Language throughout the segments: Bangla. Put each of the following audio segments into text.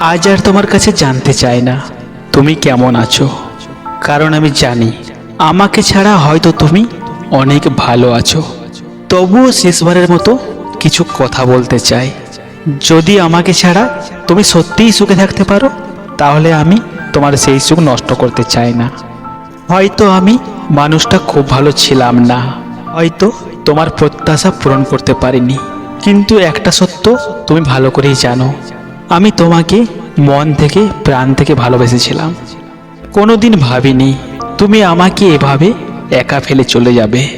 আজ আর তোমার কাছে জানতে চাই না। তুমি কেমন আছো? কারণ আমি জানি, আমাকে ছাড়া হয়তো তুমি অনেক ভালো আছো। তবুও শেষবারের মতো কিছু কথা বলতে চাই। যদি আমাকে ছাড়া তুমি সত্যিই সুখে থাকতে পারো, তাহলে আমি তোমার সেই সুখ নষ্ট করতে চাই না। হয়তো আমি মানুষটা খুব ভালো ছিলাম না। হয়তো তোমার প্রত্যাশা পূরণ করতে পারিনি। কিন্তু একটা সত্য তুমি ভালো করেই জানো আমি তোমাকে মন থেকে, প্রাণ থেকে ভালোবেসেছিলাম। কোনোদিন ভাবিনি তুমি আমাকে এভাবে একা ফেলে চলে যাবে।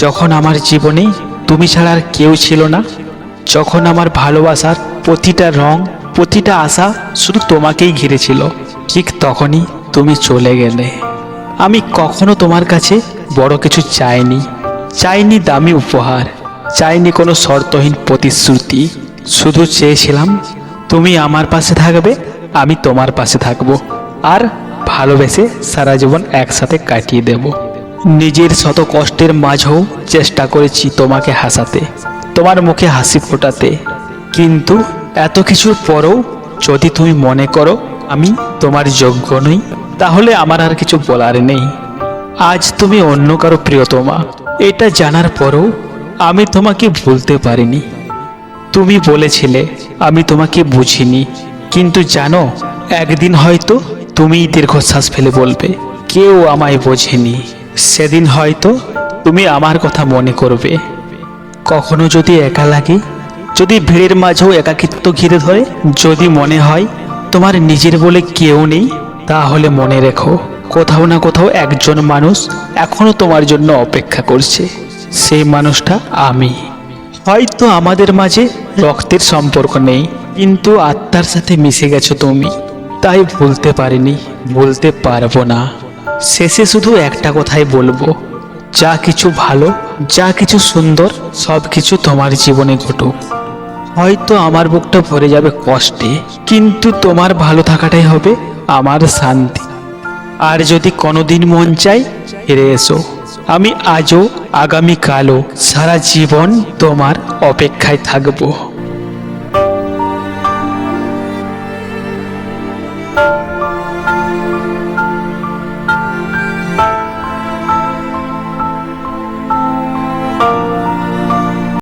যখন আমার জীবনে তুমি ছাড়া আর কেউ ছিল না, যখন আমার ভালোবাসার প্রতিটা রং, প্রতিটা আশা শুধু তোমাকেই ঘিরেছিল, ঠিক তখনই তুমি চলে গেলে। আমি কখনো তোমার কাছে বড় কিছু চাইনি চাইনি দামি উপহার, চাইনি কোনো শর্তহীন প্রতিশ্রুতি, শুধু চেয়েছিলাম তুমি আমার পাশে থাকবে, আমি তোমার পাশে থাকব। আর ভালোবেসে সারা জীবন একসাথে কাটিয়ে দেব। নিজের শত কষ্টের মাঝেও চেষ্টা করেছি তোমাকে হাসাতে, তোমার মুখে হাসি ফোটাতে। কিন্তু এত কিছুর পরেও যদি তুমি মনে করো আমি তোমার যোগ্য নই, তাহলে আমার আর কিছু বলার নেই। আজ তুমি অন্য কারও প্রিয়তমা। এটা জানার পরেও আমি তোমাকে ভুলতে পারিনি। তুমি বলেছিলে, আমি তোমাকে বুঝিনি। কিন্তু জানো, একদিন হয়তো তুমিই দীর্ঘশ্বাস ফেলে বলবে, কেউ আমায় বোঝেনি। সেদিন হয়তো তুমি আমার কথা মনে করবে। কখনো যদি একা লাগে, যদি ভিড়ের মাঝেও একাকিত্ব ঘিরে ধরে, যদি মনে হয় তোমার নিজের বলে কেউ নেই, তাহলে মনে রেখো, কোথাও না কোথাও একজন মানুষ এখনও তোমার জন্য অপেক্ষা করছে। সেই মানুষটা আমি। হয়তো আমাদের মাঝে রক্তের সম্পর্ক নেই, কিন্তু আত্মার সাথে মিশে গেছো তুমি। তাই ভুলতে পারিনি বলতে পারব না। শেষে শুধু একটা কথাই বলব, যা কিছু ভালো, যা কিছু সুন্দর, সব কিছু তোমার জীবনে ঘটুক। হয়তো আমার বুকটা ভরে যাবে কষ্টে, কিন্তু তোমার ভালো থাকাটাই হবে আমার শান্তি। আর যদি কোনোদিন মন চাই, ফিরে এসো। আমি আজও আগামীকালও সারা জীবন তোমার অপেক্ষায় থাকব।